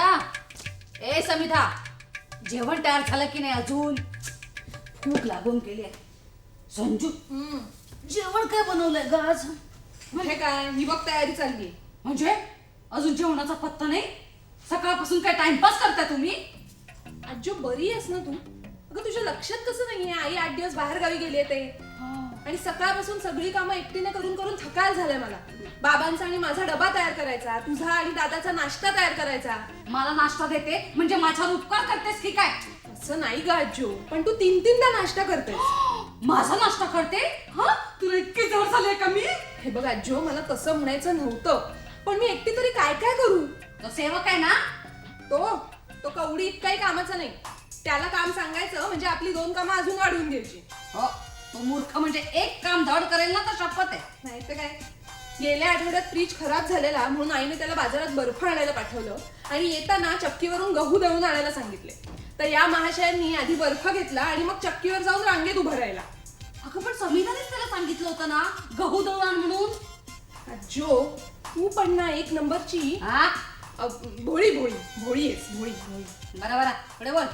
समिधा ए समिधा जेवण तयार झालं की नाही अजून? भूक लागून गेली आहे. संजू जेवण काय बनवलंय ग आज? हे काय? ही बघ तयारी चालली. म्हणजे? अजून जेवणाचा पत्ता नाही? सकाळपासून काय टाइमपास करता तुम्ही? आजो बरी आहेस ना तू? अगं तुझ्या लक्षात कसं नाहीये? आई आठ दिवस बाहेर गावी गेली ते. आणि सकाळपासून सगळी कामं एकटीने करून करून थकाल झालंय मला. बाबांचा आणि माझा डबा तयार करायचा तुझा आणि दादाचा नाश्ता तयार करायचा. मला नाश्ता देते म्हणजे माझ्यावर उपकार करतेस की काय? असं नाही ग आजो पण तू तीन तीनदा नाश्ता करतेस. माझा नाश्ता करते? हा? तुला इतकी जवळ झाली का मी? हे बघ आजो मला तसं म्हणायचं नव्हतं पण मी एकटी तरी काय काय करू? तो सेवक आहे ना? तो तो कवडी इतकाही कामाचा नाही. त्याला काम सांगायचं म्हणजे आपली दोन कामं अजून वाढवून घ्यायची. हो तो मूर्ख म्हणजे एक काम धड करेल ना तर शपथ आहे. नाही तर काय? गेल्या आठवड्यात फ्रीज खराब झालेला म्हणून आईने त्याला बाजारात बर्फ आणायला पाठवलं आणि येताना चक्कीवरून गहू दळून आणायला सांगितले. तर या महाशयांनी आधी बर्फ घेतला आणि मग चक्कीवर जाऊन रांगेत उभं राहिला. अगं पण समीरानेच त्याला सांगितलं होतं ना गहू दळण म्हणून. जो तू पण ना एक नंबरची हा? अ, भोळी भोळी भोळी आहेस भोळी भोळी. बरं बरं. पुढे बोल.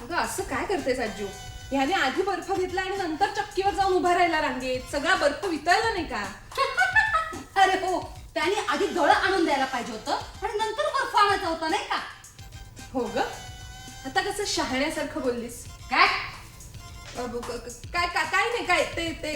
अगं असं काय करतेस आजू ह्याने आधी बर्फ घेतला आणि नंतर चक्कीवर जाऊन उभा राहिला रांगेत सगळा बर्फ वितळला नाही का? अरे हो त्याने आधी दळ आणून द्यायला पाहिजे होतं आणि नंतर बर्फ आणायचा होता नाही का? हो ग. आता कसं शहाण्यासारखं बोललीस. काय? काय काय नाही काय ते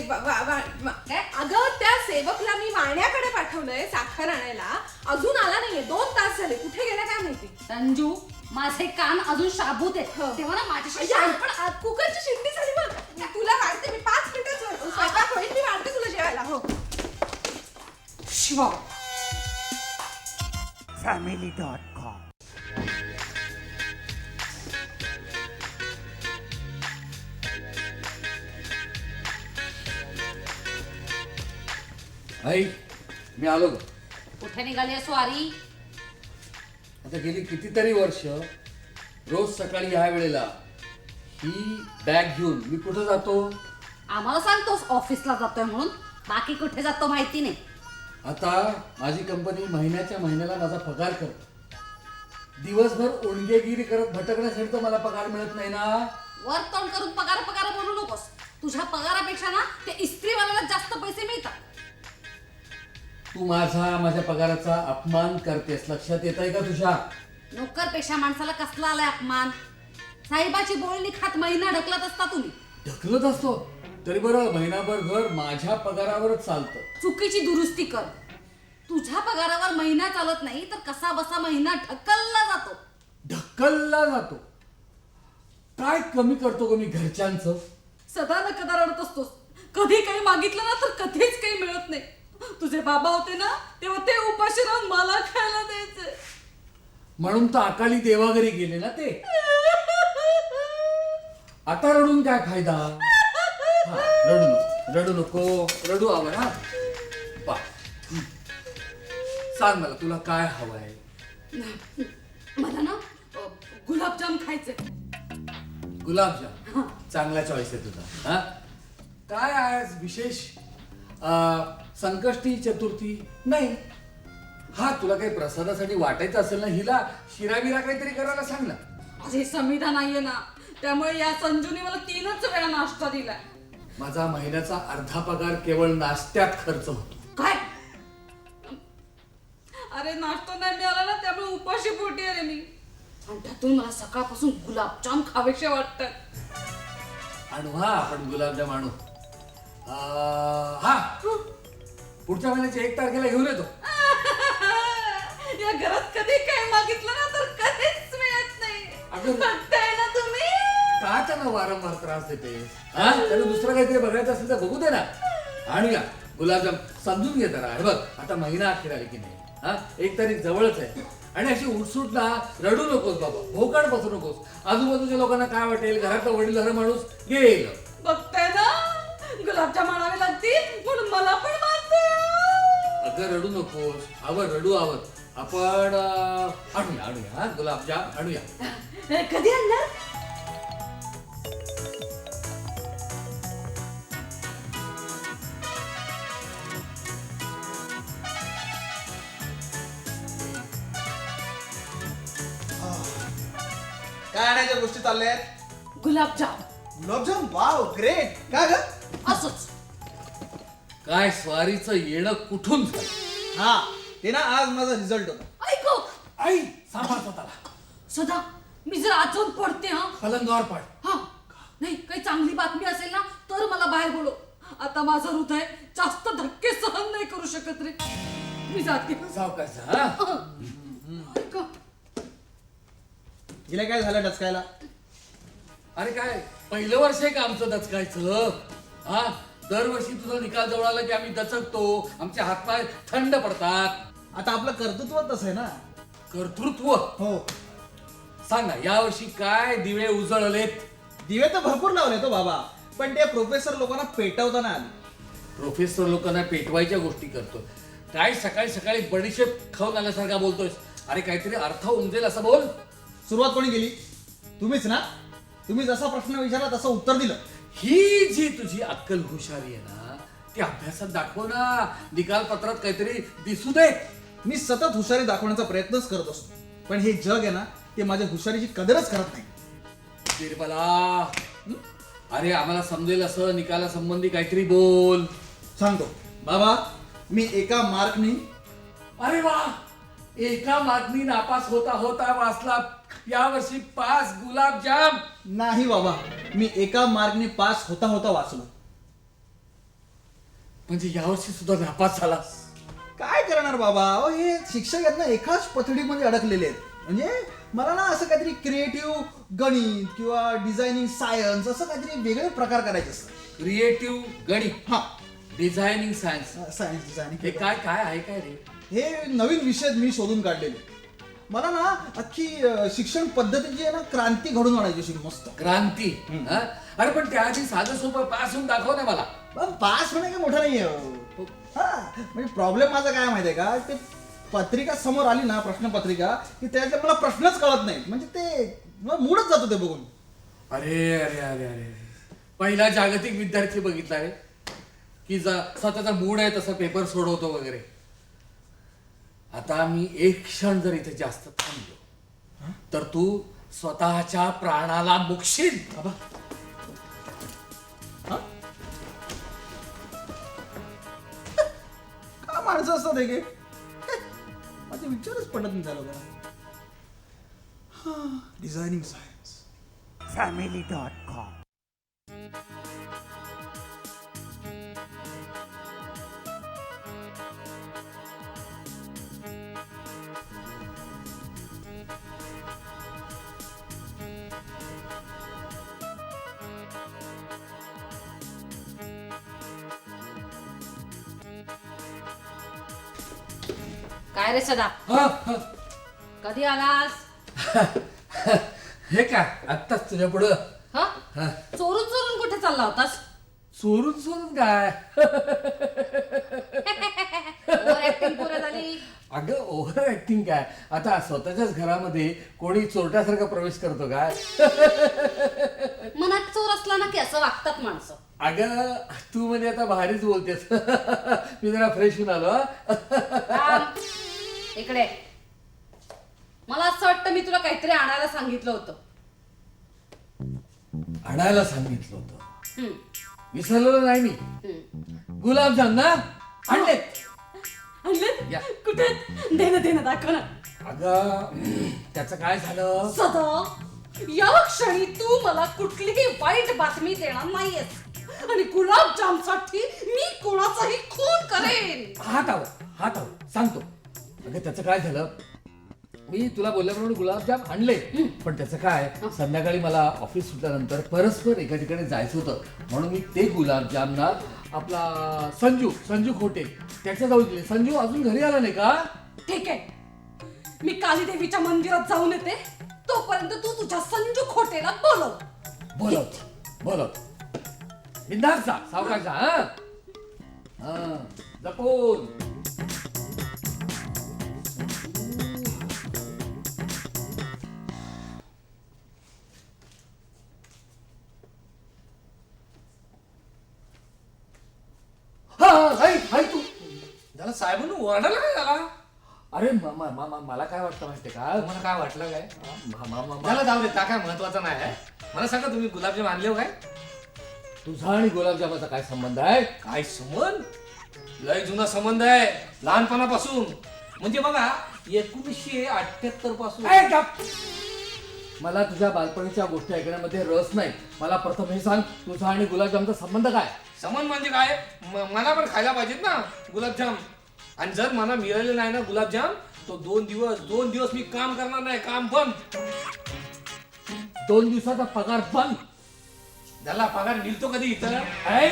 काय? अगं त्या सेवकला मी वाण्याकडे पाठवलंय साखर आणायला. अजून आला नाहीये दोन तास झाले. कुठे गेला काय माहिती? संजू माझे कान अजून शाबूत आहेत. हो. तेव्हा ना माझ्याशी शांत- पण कुकरची शिट्टी झाली बघ. मी तुला वाढते मी पाच मिनिटच स्वयंपाक होईल मी वाढते तुला जेवायला. हो. शिवा. फॅमिली डॉट कॉम आई मी आलो ग. कुठे निघाली आहे स्वारी आता गेली कितीतरी वर्ष रोज सकाळी ह्या वेळेला ही बॅग घेऊन मी कुठं जातो? आम्हाला सांगतोस ऑफिसला जातोय म्हणून. बाकी कुठे जातो माहिती नाही. आता माझी कंपनी महिन्याच्या महिन्याला माझा पगार करते. दिवसभर ओणगेगिरी करत भटकण्यासाठी तर मला पगार मिळत नाही ना. वर तोंड करून पगार पगार बोलू नकोस. तुझ्या पगारापेक्षा ना ते इस्त्रीवाल्याला जास्त पैसे मिळतात. तू माझा माझ्या पगाराचा अपमान करतेस. लक्षात येत आहे का तुझ्या? नोकरपेक्षा माणसाला कसला आलाय अपमान? साहेबाची बोलणी खात महिना ढकलत असता तुम्ही. ढकलत असतो? तरी बरं महिनाभर घर माझ्या पगारावरच चालतं. चुकीची दुरुस्ती कर. तुझ्या पगारावर महिना चालत नाही तर कसा बसा महिना ढकलला जातो. ढकलला जातो. काय कमी करतो ग मी घरच्यांचं? सदा न कदा रडत असतोस. कधी काही मागितलं ना तर कधीच काही मिळत नाही. तुझे बाबा होते ना तेव्हा ते उपाशी राहून मला खायला द्यायचे. म्हणून तर अकाली देवाघरी गेले ना ते. आता रडून काय फायदा? हा, रडू नको रडू नको. रडू हवं हा. पा. सांग मला तुला काय हवंय? मला ना अ, गुलाबजाम खायचे. गुलाबजाम? चांगला चॉईस आहे तुझा हा. काय आज विशेष? अं, संकष्टी चतुर्थी नाही. हा तुला काही प्रसादासाठी वाटायचं असेल ना हिला शिराबिरा काहीतरी करायला सांग ना. अरे समिधा नाहीये ना त्यामुळे या संजूने मला तीनच वेळा नाश्ता दिलाय. माझा महिन्याचा अर्धा पगार केवळ नाश्त्यात खर्च होतो. काय? अरे नाश्ता नाही मिळाला ना त्यामुळे उपाशी पोटी आहे रे मी. आणि त्यातून मला सकाळपासून गुलाबजाम खावेसे वाटतात. आणू हा आपण गुलाबजाम आणू. हा. पुढच्या महिन्याच्या एक तारखेला घेऊन येतो. या घरात कधी काय मागितलं ना तर कधीच मिळत नाही. अगं- बघताय ना तुम्ही? का त्यांना वारंवार त्रास देते? हा? त्याला दुसरं काहीतरी बघायचं असेल तर बघू दे ना. आणूया गुलाबजाम समजून घे जरा. हे बघ आता महिना अखेर आली की नाही? हा? एक तारीख जवळच आहे. आणि अशी उठसूट ना रडू नकोस बाबा. भोकाड बसू नकोस. आजूबाजूच्या लोकांना काय वाटेल? घरातला वडील माणूस गेल बघताय ना? गुलाबजाम आणावे लागतील म्हणून मला पण अगं रडू नकोस. आवड रडू आवड आपण अं, आणूया आणूया हा? गुलाबजाम आणूया. कधी आणणार? काय आणायच्या गोष्टी चालल्या आहेत? गुलाबजाम. गुलाबजाम? वाव ग्रेट का ग? काय स्वारीचं येणं कुठून झालं? हा ते ना आज माझा रिझल्ट होता. ऐको! आई सांभाळ स्वतःला. सदा मी जर आजून पडते हा? पलंगावर पड. हा नाही काही चांगली बातमी असेल ना तर मला बाहेर बोलव. आता माझं हृदय जास्त धक्के सहन नाही करू शकत रे. मी जाते. सावकाश हा. ऐका. हिला काय झालं डचकायला? अरे काय पहिलं वर्ष आहे का आमचं दचकायचं हा? दरवर्षी तुझा निकाल जवळ आला की आम्ही दचकतो. आमचे हातपाय थंड पडतात. आता आपलं कर्तृत्व तसं आहे ना? कर्तृत्व? हो. सांग ना यावर्षी काय दिवे उजळलेत? दिवे तर भरपूर लावले तो बाबा. पण ते प्रोफेसर लोकांना पेटवताना आले. प्रोफेसर लोकांना पेटवायच्या गोष्टी करतो. काय सकाळी सकाळी बडीशेप खाऊन आल्यासारखा बोलतोयस. अरे काहीतरी अर्थ उमजेल असं बोल. सुरुवात कोणी केली? तुम्हीच ना? तुम्ही जसा प्रश्न विचारला तसं उत्तर दिलं. ही जी तुझी अक्कल हुशारी आहे ना ती अभ्यासात दाखव ना. निकाल पत्रात काहीतरी दिसू दे. मी सतत हुशारी दाखवण्याचा प्रयत्नच करत असतो. पण हे जग आहे ना ते माझ्या हुशारीची कदरच करत नाही. बिरबला अरे आम्हाला समजेल असं निकाला संबंधी काहीतरी बोल. सांगतो. बाबा मी एका मार्कनी अरे वा! एका मागणी नापास होता होता वाचला. यावर्षी पाच गुलाबजाम. नाही बाबा मी एका मार्कनी पास होता होता वाचलो. म्हणजे यावर्षी सुद्धा नापास झालास. काय करणार बाबा? अहो हे शिक्षक आहेत ना एकाच पथडीमध्ये अडकलेले आहेत. म्हणजे मला ना असं काहीतरी क्रिएटिव्ह गणित किंवा डिझायनिंग सायन्स असं काहीतरी वेगळे प्रकार करायचे असतात. क्रिएटिव्ह गणित. हा. डिझायनिंग सायन्स सायन्स हे डिझायनिंग काय काय आहे काय रे? हे नवीन विषय मी शोधून काढलेले. मला ना अख्खी अं, शिक्षण पद्धतीची आहे ना क्रांती घडून आणायची अशी मस्त. क्रांती? हा? अरे पण त्याआधी साधं सोपं पास होऊन दाखव ना मला. पण पास होणे काही मोठं नाहीये हो. हा. म्हणजे प्रॉब्लेम माझा काय माहितीये का? ते पत्रिका समोर आली ना प्रश्नपत्रिका की त्यातले मला प्रश्नच कळत नाहीत. म्हणजे ते मला मूडच जातो ते बघून. अरे अरे अरे अरे पहिला जागतिक विद्यार्थी बघितला रे. की जा स्वतःचा मूड आहे तसा पेपर सोडवतो वगैरे. आता मी एक क्षण जर इथे जास्त थांबलो तर तू स्वतःच्या प्राणाला मुक्षील बाबा. हा? का माणसं असतात हे? गे? माझे विचारच पडत नाही झालं बघा designing science family dot com काय रे सदा. कधी आलास? हे काय आत्ताच तुझ्या पुढं? हा? हा. चोरून चोरून कुठे चालला होतास? चोरून चोरून काय? ऍक्टिंग पुरे झाली. अगं ओव्हर ऍक्टिंग काय? आता स्वतःच्याच घरामध्ये कोणी चोरट्यासारखा प्रवेश करतो काय? मनात चोर असला ना की असं वागतात माणसं. अगं तू म्हणजे आता भारीच बोलतेस. मी जरा फ्रेश होऊन आलो हा. इकडे. मला असं वाटतं मी तुला काहीतरी आणायला सांगितलं होतं. आणायला सांगितलं होतं? हम्म, विसरलेलो नाही मी. हम्म. गुलाबजाम ना? आणले आणले या. कुठे दे ना दे ना दाखव ना. अगं त्याचं काय झालं? सदा या क्षणी तू मला कुठलीही वाईट बातमी देणार नाहीयेस. आणि गुलाबजामसाठी मी कोणाचाही खून करेन. हात आव हात आव सांगतो. अगं त्याचं काय झालं? मी तुला बोलल्याप्रमाणे गुलाबजाम आणले. पण त्याचं काय? संध्याकाळी मला ऑफिस सुटल्यानंतर परस्पर एका ठिकाणी जायचं होतं. म्हणून मी ते गुलाबजाम ना आपला संजू संजू खोटे त्याच्या जाऊ दिले. संजू अजून घरी आला नाही का? ठीक आहे. मी काली देवीच्या मंदिरात जाऊन येते. तोपर्यंत तू तुझ्या संजू खोटेला बोलव. बोलत बोलत बिंदास जा सावकाश जा हा हा, जपून हा हाय हाय तू त्याला साहेबांनी ओरडायला काय झाला अरे म- म- म- म- मला काय वाटतं माहितीये का तुम्हाला काय वाटलं काय म- म- म- त्याला जाऊ दे त्या काय महत्वाचं नाही आहे मला सांगा तुम्ही गुलाबजाम आणले हो काय तुझा आणि गुलाबजामाचा काय संबंध आहे? काय संबंध? लय जुना संबंध आहे. लहानपणापासून. म्हणजे बघा एकोणीसशे अठ्याहत्तरपासून. ए, गप! मला तुझ्या बालपणीच्या गोष्टी ऐकण्यामध्ये रस नाही. मला प्रथम हे सांग तुझा आणि गुलाबजामचा संबंध काय? संबंध म्हणजे काय? म- मला पण खायला पाहिजेत ना गुलाबजाम. आणि जर मला मिळाले नाही ना गुलाबजाम तो दोन दिवस दोन दिवस मी काम करणार नाही काम बंद. दोन दिवसाचा पगार बंद. त्याला पगार मिळतो कधी इथं ऐ!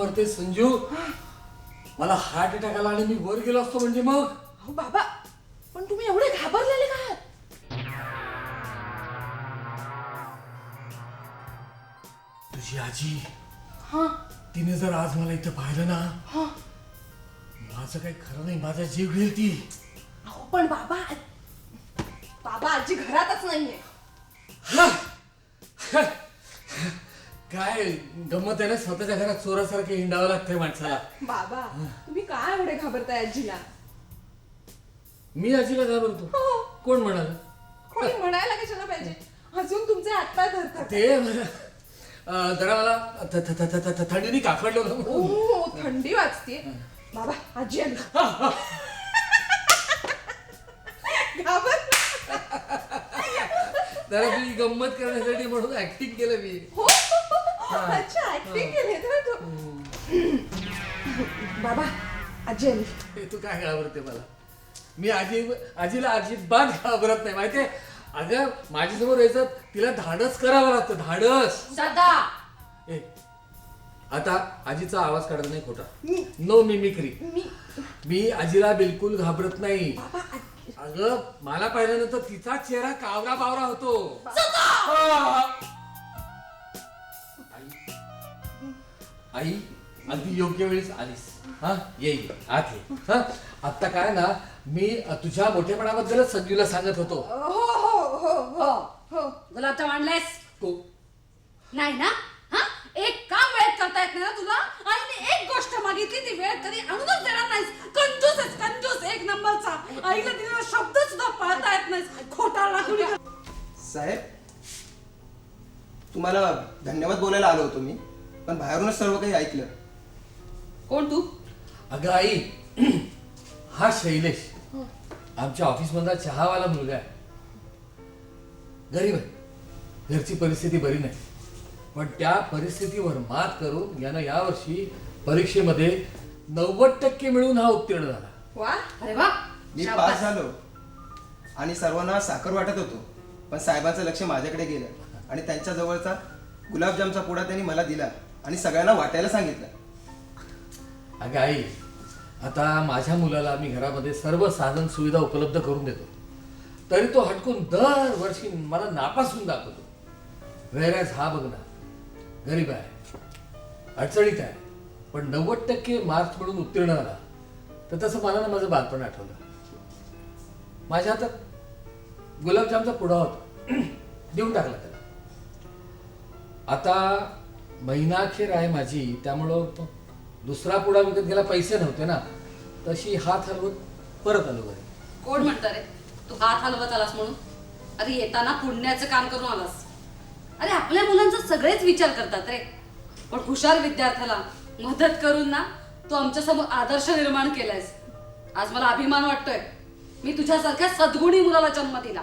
मारते संजू? मला हार्ट अटॅक आला आणि मी वर गेलो असतो म्हणजे मग? अहो बाबा पण तुम्ही एवढे घाबरलेले का? तुझी आजी हा. तिने जर आज मला इथं पाहिलं ना हा. माझं काही खरं नाही माझा जीव घेईल ती. अहो पण बाबा बाबा आजी घरातच नाहीये. काय गंमत आहे ना? स्वतःच्या घरात चोरासारखे हिंडावं लागतंय माणसाला. बाबा तुम्ही काय एवढे घाबरताय आजीला? मी आजीला घाबरतो हो. कोण म्हणाल? कोणी म्हणायला कशाला पाहिजे? अजून तुमचे हातपाय धरतात. ते मला अं, जरा मला थ- थ- थ- थ- थ- थंडीने काकडलं होतं ओ थंडी वाजते. बाबा आजी आली. घाबर जरा तुझी गंमत करण्यासाठी म्हणून ऍक्टिंग केलं मी. हो. अच्छा ऍक्टिंग केली तर तू बाबा आजी आली हे तू काय घाबरते मला मी आजी आजीला अजिबात घाबरत नाही माहितीये अगं माझ्यासमोर यायचं तिला धाडस करावं लागतं धाडस सदा ए आता आजीचा आवाज काढत नाही खोटा नो मिमिक्री मी मी आजीला बिलकुल घाबरत नाही बाबा आजी- अगं मला पाहिल्यानंतर तिचा चेहरा कावरा बावरा होतो आई अगदी योग्य वेळीच आलीस. हा ये ये, आत ये. हा आता काय ना मी तुझ्या मोठेपणाबद्दलच संजूला सांगत होतो. हो हो हो हो हो. गुलाबजाम आणलायस तो नाही ना? हा? एक काम वेळेत करता येत नाही ना तुला? आईने एक गोष्ट मागितली ती वेळ कधी आणूनच देणार नाहीस. कंजूस आहेस कंजूस एक नंबरचा. आईला दिलेला शब्द सुद्धा पाळता येत नाहीस. खोटा लागून साहेब तुम्हाला धन्यवाद बोलायला आलो होतो मी. पण बाहेरूनच सर्व काही ऐकलं. कोण तू? अगं आई हा शैलेश. आमच्या ऑफिस मधला चहावाला मुलगा आहे. गरीब आहे. घरची परिस्थिती बरी नाही. पण त्या परिस्थितीवर मात करून यानं यावर्षी परीक्षेमध्ये नव्वद टक्के मिळून हा उत्तीर्ण झाला. वा. अरे वा. मी शाबास. पास झालो. आणि सर्वांना साखर वाटत होतो. पण साहेबांचं लक्ष माझ्याकडे गेलं. आणि त्यांच्या जवळचा गुलाबजामचा पुडा त्यांनी मला दिला. आणि सगळ्यांना वाटायला सांगितलं. अगं आई आता माझ्या मुलाला मी घरामध्ये सर्व साधन सुविधा उपलब्ध करून देतो. तरी तो हटकून दरवर्षी मला नापासून दाखवतो. व्हेरॅज हा बघ ना गरीब आहे अडचणीत आहे पण नव्वद टक्के मार्क्स मिळून उत्तीर्ण झाला. तर तसं मला ना माझं बालपण आठवलं. माझ्या हातात गुलाबजामचा पुडा होता. देऊन टाकला त्याला. आता महिनाअखेर आहे माझी त्यामुळं दुसरा पुडा विकत घ्यायला पैसे नव्हते ना. तशी हात हलवत परत आलो घरी. कोण म्हणतं रे? तू हात हलवत आलास म्हणून? अरे येताना पुण्याचं काम करून आलास. अरे आपल्या मुलांचा सगळेच विचार करतात रे. पण हुशार विद्यार्थ्याला मदत करून ना तू आमच्यासमोर आदर्श निर्माण केलायस. आज मला अभिमान वाटतोय. मी तुझ्यासारख्या सद्गुणी मुलाला जन्म दिला.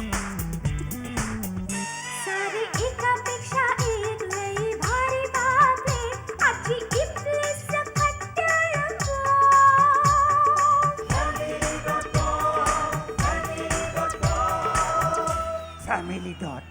Family dot